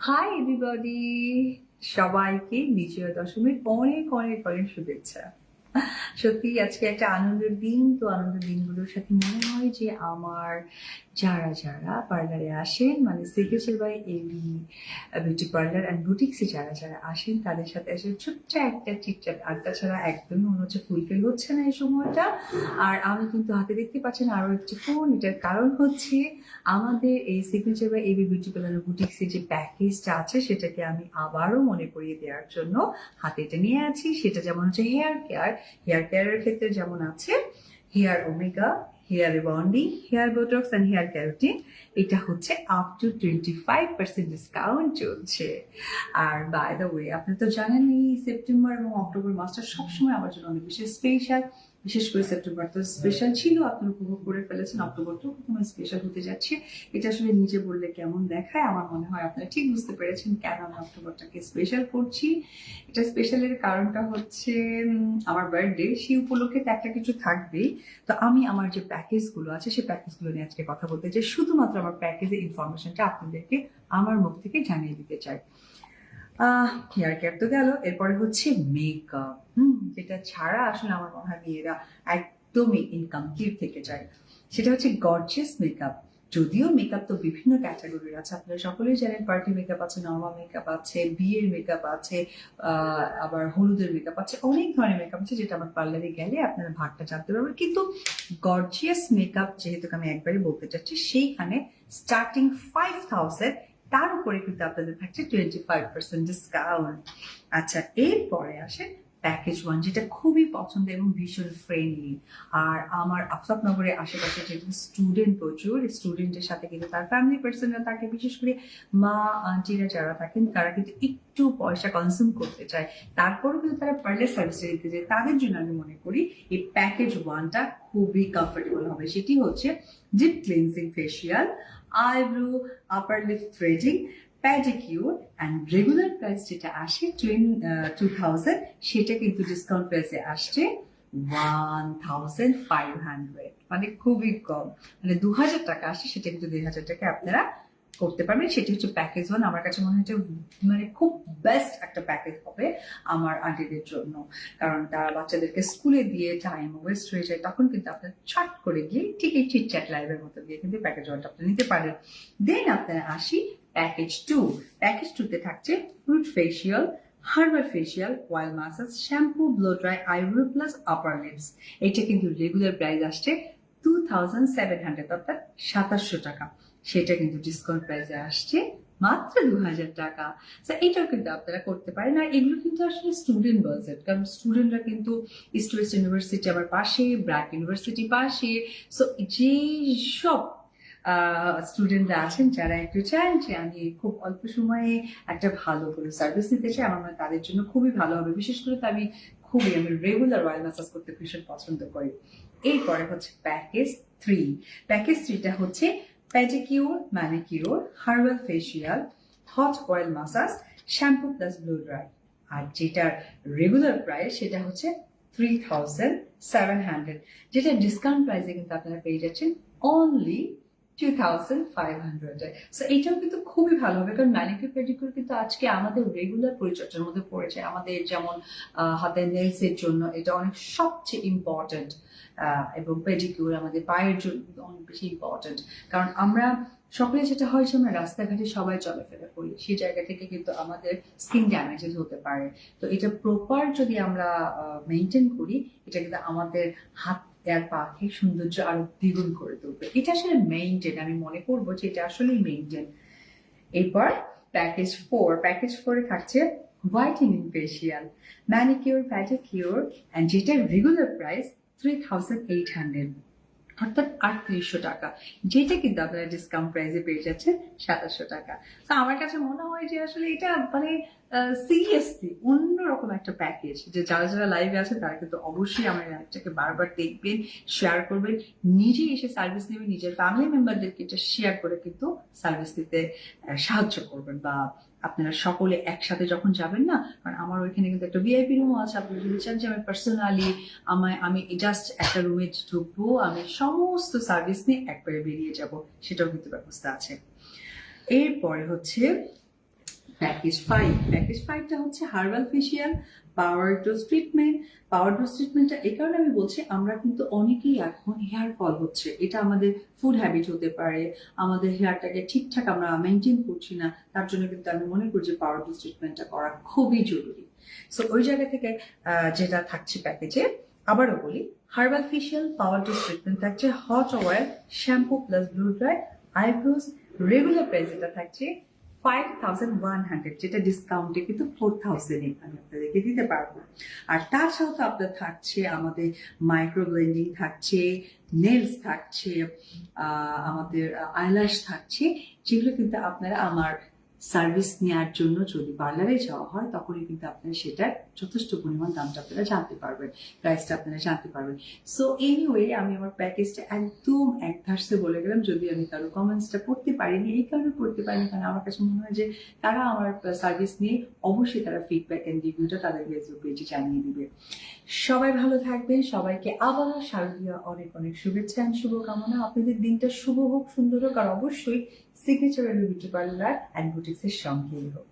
Hi everybody সবাইকে বিজয়া দশমীর অনেক অনেক অনেক শুভেচ্ছা। সত্যি আজকে একটা আনন্দের দিন, তো আনন্দের দিনগুলোর সাথে মনে হয় যে আমার যারা যারা পার্লারে আসেন মানে সিকেশের by AB beauty parlour and বুটিক্সে যারা যারা আসেন, তাদের সাথে এসে ছোট্ট একটা চিটচাট আড্ডা ছাড়া একদমই মনে হচ্ছে ফুলফিল হচ্ছে না এই সময়টা। আর আমি কিন্তু হাতে দেখতে পাচ্ছেন আরও একটি ফোন এটার কারণ হচ্ছে আমাদের এই সিগনেচার বা এবি বিউটি পার্লার বুটিক্সের যে প্যাকেজটা আছে, সেটাকে আমি আবারও মনে করিয়ে দেওয়ার জন্য হাতে এটা নিয়ে আছি। সেটা যেমন হচ্ছে হেয়ার কেয়ার হেয়ার কেয়ারের ক্ষেত্রে যেমন আছে hair omega hair rebonding hair botox and hair keratin এটা হচ্ছে up to twenty five percent discount চলছে। আর বাই দ্য ওয়ে আপনি তো জানেন এই সেপ্টেম্বর এবং অক্টোবর মাসটা সবসময় আমার জন্য অনেক বেশি স্পেশাল বিশেষ করে সেপ্টেম্বর। তো স্পেশাল ছিল, আপনি উপভোগ করে ফেলেছেন, অক্টোবর তো তোমার স্পেশাল হতে যাচ্ছে। এটা আসলে নিজে বললে কেমন দেখায়, আমার মনে হয় আপনারা ঠিক বুঝতে পেরেছেন কেন আমি অক্টোবরটাকে স্পেশাল করছি। এটা স্পেশালের কারণটা হচ্ছে আমার বার্থডে সেই উপলক্ষে তো একটা কিছু থাকবেই। তো আমি আমার যে প্যাকেজগুলো আছে, সেই প্যাকেজগুলো নিয়ে আজকে কথা বলতে চাই। শুধুমাত্র আমার প্যাকেজের ইনফরমেশনটা আপনাদেরকে আমার মুখ থেকে জানিয়ে দিতে চাই। হেয়ার কেয়ার তো গেল। এরপরে হচ্ছে মেকআপ হুম, যেটা ছাড়া আসলে আমার মনে হয় মেয়েরা একদমই ইনকমপ্লিট থেকে যায়। সেটা হচ্ছে গর্জিয়াস মেকআপ যদিও মেকআপ তো বিভিন্ন ক্যাটাগরির আছে। আপনারা সকলেই জানেন পার্টি মেকআপ আছে নর্মাল মেকআপ আছে, বিয়ের মেকআপ আছে আবার হলুদের মেকআপ আছে, অনেক ধরনের মেকআপ আছে যেটা আমার পার্লারে গেলে আপনারা ভাগটা জানতে পারবেন। কিন্তু গর্জিয়াস মেকআপ যেহেতু আমি একবারই বলতে চাচ্ছি, সেইখানে স্টার্টিং ফাইভ থাউজেন্ড তার উপরে কিন্তু আপনাদের থাকছে টোয়েন্টি ফাইভ পার্সেন্ট ডিসকাউন্ট আচ্ছা এরপরে আসে প্যাকেজ ওয়ান যেটা খুবই পছন্দ এবং ভীষণ ফ্রেন্ডলি আর আমার আফতাবনগরের আশেপাশে যেহেতু স্টুডেন্ট প্রচুর স্টুডেন্টের সাথে কিন্তু তার ফ্যামিলি পার্সনরা থাকে, বিশেষ করে মা আন্টিরা যারা থাকেন, তারা কিন্তু একটু পয়সা কনজিউম করতে চায়। তারপরেও কিন্তু তারা পার্লার সার্ভিসে দিতে চায়। তাদের জন্য আমি মনে করি এই প্যাকেজ ওয়ানটা খুবই কমফোর্টেবল হবে। সেটি হচ্ছে deep cleansing facial eyebrow upper lip threading pedicure and regular price যেটা আসে টু থাউজেন্ড সেটা কিন্তু ডিসকাউন্ট প্রাইসে আসছে ওয়ান থাউজেন্ড ফাইভ হান্ড্রেড মানে খুবই কম। মানে দু হাজার টাকা আসে, সেটা কিন্তু দুই হাজার টাকা আপনারা করতে পারবেন। সেটি হচ্ছে প্যাকেজ ওয়ান আমার কাছে মনে হচ্ছে মানে খুব বেস্ট একটা প্যাকেজ হবে আমার আন্টিদের জন্য। কারণ তারা বাচ্চাদেরকে স্কুলে দিয়ে টাইম ওয়েস্ট হয়ে যায়, তখন কিন্তু আপনার ছট করে গিয়ে ঠিক এই চিট চ্যাট লাইভের মতো দিয়ে কিন্তু প্যাকেজ ওয়ানটা আপনি নিতে পারেন। দেন আপনারা আসি প্যাকেজ টু। প্যাকেজ টুতে থাকছে fruit facial herbal facial oil massage shampoo blow dry eyebrow plus upper lips এটা কিন্তু রেগুলার প্রাইস আসছে টু থাউজেন্ড সেভেন হান্ড্রেড অর্থাৎ সাতাশশো টাকা। সেটা কিন্তু ডিসকাউন্ট প্রাইসে আসছে মাত্র দু হাজার টাকা। তো এটাও কিন্তু আপনারা করতে পারেন। আর এগুলো কিন্তু আসলে স্টুডেন্ট বাজেট কারণ স্টুডেন্টরা কিন্তু ইস্ট ওয়েস্ট ইউনিভার্সিটি আমার পাশে ব্র্যাক ইউনিভার্সিটি পাশে। সো যেই সব স্টুডেন্টরা আছেন যারা একটু চান যে আমি খুব অল্প সময়ে একটা ভালো করে সার্ভিস নিতে চাই। আমার মনে তাদের জন্য খুবই ভালো হবে। বিশেষ করে তো আমি খুবই, আমি রেগুলার অয়েল ম্যাসাজ করতে ভীষণ পছন্দ করি। এরপরে হচ্ছে প্যাকেজ থ্রি প্যাকেজ থ্রিটা হচ্ছে pedicure manicure herbal facial hot oil massage shampoo plus blow dry আর যেটার রেগুলার প্রাইস সেটা হচ্ছে থ্রি থাউজেন্ড সেভেন হান্ড্রেড যেটা ডিসকাউন্ট প্রাইসে কিন্তু আপনারা পেয়ে যাচ্ছেন অনলি টু কিন্তু খুবই ভালো হবে, কারণ কিন্তু আজকে আমাদের রেগুলার পরিচর্যার মধ্যে পড়েছে। আমাদের যেমন হাতের নেলস এর জন্য এটা অনেক সবচেয়ে ইম্পর্টেন্ট এবং পেডিকিউর আমাদের পায়ের জন্য অনেক বেশি ইম্পর্টেন্ট কারণ আমরা সকলে যেটা হয় যে আমরা রাস্তাঘাটে সবাই চলাফেরা করি, সেই জায়গা থেকে কিন্তু আমাদের স্কিন ড্যামেজেস হতে পারে। তো এটা প্রপার যদি আমরা মেনটেন করি, এটা কিন্তু আমাদের হাত আর পাখি সৌন্দর্য আরও দ্বিগুণ করে তুলবে। এটা আসলে মেইনটেন আমি মনে করব যে এটা আসলেই মেইনটেন এরপর প্যাকেজ ফোর প্যাকেজ ফোরে থাকছে whitening facial manicure pedicure and যেটার regular price three thousand eight hundred অর্থাৎ আটত্রিশশো টাকা। যেটা কিন্তু আপনারা ডিসকাউন্ট প্রাইসে পেয়ে যাচ্ছেন সাতাশশো টাকা। তো আমার কাছে মনে হয় যে আসলে এটা মানে সিরিয়াসলি অন্যরকম একটা প্যাকেজ যে যারা যারা লাইভে আছে, তারা কিন্তু অবশ্যই আমার লাইভটাকে বারবার দেখবেন শেয়ার করবেন। নিজে এসে সার্ভিস নেবেন, নিজের ফ্যামিলি মেম্বারদেরকে এটা শেয়ার করে কিন্তু সার্ভিস দিতে সাহায্য করবেন বা আপনারা সকলে একসাথে যখন যাবেন না, কারণ আমার ওইখানে কিন্তু একটা ভিআইপি রুমও আছে, আপনি যদি চান যে আমি পার্সোনালি আমায়, আমি জাস্ট একটা রুমে ঢুকবো, আমি সমস্ত সার্ভিস নিয়ে একবারে বেরিয়ে যাব, সেটাও কিন্তু ব্যবস্থা আছে। এরপরে হচ্ছে প্যাকেজ ফাইভ প্যাকেজ ফাইভটা হচ্ছে herbal facial power dose treatment power dose ট্রিটমেন্টটা এই কারণে আমি বলছি, আমরা কিন্তু অনেকেই এখন হেয়ার ফল হচ্ছে। এটা আমাদের ফুড হ্যাবিট হতে পারে, আমাদের হেয়ারটাকে ঠিকঠাক আমরা মেনটেন করছি না, তার জন্য কিন্তু আমি মনে করি যে পাওয়ার ডোজ ট্রিটমেন্টটা করা খুবই জরুরি। সো ওই জায়গা থেকে যেটা থাকছে প্যাকেজে আবারও বলি herbal facial power dose treatment থাকছে hot oil shampoo plus blow dry eyebrows regular price যেটা থাকছে ফাইভ থাউজেন্ড ওয়ান যেটা ডিসকাউন্টে কিন্তু ফোর থাউজেন্ড আমি আপনাদেরকে দিতে পারব। আর তাছাড়াও তো আপনার থাকছে আমাদের মাইক্রো ব্লেন্ডিং থাকছে নেলস থাকছে আমাদের আইল্যাশ থাকছে, যেগুলো কিন্তু আপনারা আমার সার্ভিস নেওয়ার জন্য যদি পার্লারে যাওয়া হয়, তখনই কিন্তু আপনারা সেটার যথেষ্ট পরিমাণ দামটা আপনারা জানতে পারবেন প্রাইসটা আপনারা জানতে পারবেন। সো এনিওয়ে আমি আমার প্যাকেজটা একদম এক ধারসে বলে গেলাম, যদি আমি কারও কমেন্টসটা পড়তে পারিনি, এই কারণে পড়তে পারিনি, কারণ আমার কাছে মনে হয় যে তারা আমার সার্ভিস নিয়ে অবশ্যই তারা ফিডব্যাক অ্যান্ড রিভিউটা তাদের ফেসবুক পেজে জানিয়ে দিবে। সবাই ভালো থাকবেন, সবাইকে আবারও শারদীয় অনেক অনেক শুভেচ্ছা and শুভকামনা। আপনাদের দিনটা শুভ হোক, সুন্দর হোক, আর অবশ্যই সিগনেচার বিউটি পার্লার অ্যান্ড বুটিক্সের সঙ্গেই হোক